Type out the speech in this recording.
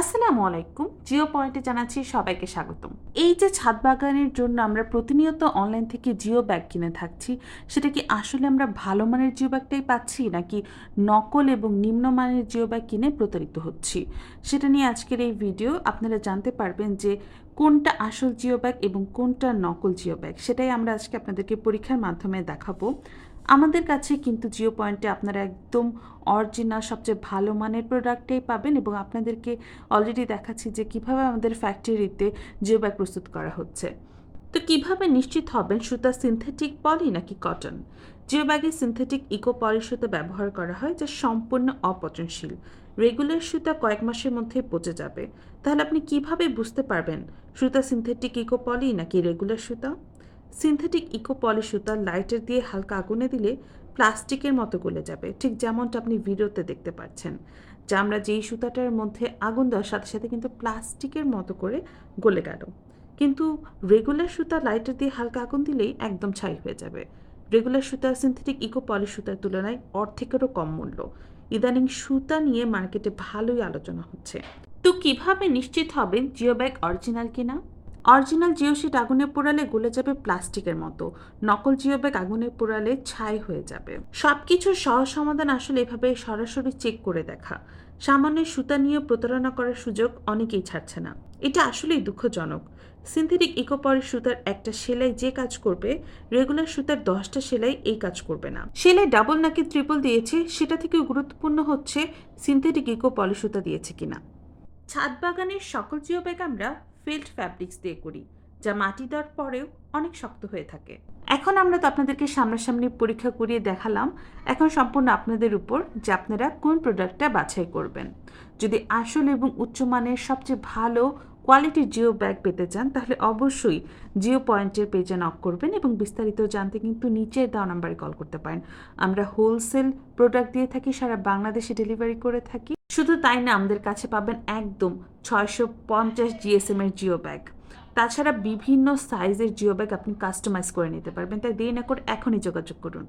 আসসালামু আলাইকুম। জিও পয়েন্টে জানাচ্ছি সবাইকে স্বাগতম। এই যে ছাদ বাগানের জন্য আমরা প্রতিনিয়ত অনলাইন থেকে জিও ব্যাগ কিনে থাকছি, সেটা কি আসলে আমরা ভালো মানের জিও ব্যাগটাই পাচ্ছি, নাকি নকল এবং নিম্নমানের জিও ব্যাগ কিনে প্রতারিত হচ্ছি? সেটা নিয়ে আজকের এই ভিডিও আপনারা জানতে পারবেন যে কোনটা আসল জিও ব্যাগ এবং কোনটা নকল জিও ব্যাগ, সেটাই আমরা আজকে আপনাদেরকে পরীক্ষার মাধ্যমে দেখাবো। আমাদের কাছে কিন্তু জিও পয়েন্টে আপনারা একদম অরিজিনাল সবচেয়ে ভালো মানের প্রোডাক্টটাই পাবেন এবং আপনাদেরকে অলরেডি দেখাচ্ছি যে কীভাবে আমাদের ফ্যাক্টরিতে জিও ব্যাগ প্রস্তুত করা হচ্ছে। তো কীভাবে নিশ্চিত হবেন সুতা সিনথেটিক পলি নাকি কটন জিও ব্যাগে সিনথেটিক ইকো পলি সুতা ব্যবহার করা হয় যা সম্পূর্ণ অপচনশীল। রেগুলার সুতা কয়েক মাসের মধ্যে পচে যাবে। তাহলে আপনি কীভাবে বুঝতে পারবেন সুতা সিনথেটিক ইকো পলি নাকি রেগুলার সুতা? সিনথেটিক ইকো পলি সুতা লাইটার দিয়ে হালকা আগুনে দিলে প্লাস্টিকের মতো গলে যাবে, ঠিক যেমনটা আপনি ভিডিওতে দেখতে পাচ্ছেন। যা আমরা যেই সুতাটার মধ্যে আগুন দেওয়ার সাথে সাথে কিন্তু প্লাস্টিকের মতো করে গলে গেল। কিন্তু রেগুলার সুতা লাইটার দিয়ে হালকা আগুন দিলেই একদম ছাই হয়ে যাবে। রেগুলার সুতা সিনথেটিক ইকো পলি সুতার তুলনায় অর্ধেকেরও কম মূল্য। ইদানিং সুতা নিয়ে মার্কেটে ভালোই আলোচনা হচ্ছে। তো কীভাবে নিশ্চিত হবেন জিও ব্যাগ অরিজিনাল কিনা? অরিজিনাল জিও শিট আগুনে পোড়ালে গলে যাবে প্লাস্টিকের মতো। নকল জিও ব্যাগ আগুনে পোড়ালে ছাই হয়ে যাবে। সব কিছুর সহজ সমাধান আসলে এভাবে সরাসরি চেক করে দেখা। সামান্য সুতা নিয়ে প্রতারণা করার সুযোগ অনেকেই ছাড়ছে না। এটা আসলেই দুঃখজনক। সিনথেটিক ইকোপরি সুতার একটা সেলাই যে কাজ করবে, রেগুলার সুতার দশটা সেলাই এই কাজ করবে না। সেলাই ডাবল নাকি ট্রিপল দিয়েছে, সেটা থেকে গুরুত্বপূর্ণ হচ্ছে সিনথেটিক ইকো পলি সুতা দিয়েছে কিনা। ছাদ বাগানের সকল জিও ব্যাগ আমরা ফিল্ড ফ্যাব্রিক্স দিয়ে করি, যা মাটি দেওয়ার পরেও অনেক শক্ত হয়ে থাকে। এখন আমরা তো আপনাদেরকে সামনাসামনি পরীক্ষা করিয়ে দেখালাম। এখন সম্পূর্ণ আপনাদের উপর যে আপনারা কোন প্রোডাক্টটা বাছাই করবেন। যদি আসল এবং উচ্চমানের সবচেয়ে ভালো কোয়ালিটির জিও ব্যাগ পেতে চান, তাহলে অবশ্যই জিও পয়েন্টের পেজে নক করবেন এবং বিস্তারিত জানতে কিন্তু নিচের দেওয়া নাম্বারে কল করতে পারেন। আমরা হোলসেল প্রোডাক্ট দিয়ে থাকি, সারা বাংলাদেশে ডেলিভারি করে থাকি। শুধু তাই না, আমাদের কাছে পাবেন একদম ছয়শো পঞ্চাশ জিএসএম এর জিও ব্যাগ তাছাড়া বিভিন্ন সাইজের জিও ব্যাগ আপনি কাস্টমাইজ করে নিতে পারবেন। তাই দেরি না করে এখনই যোগাযোগ করুন।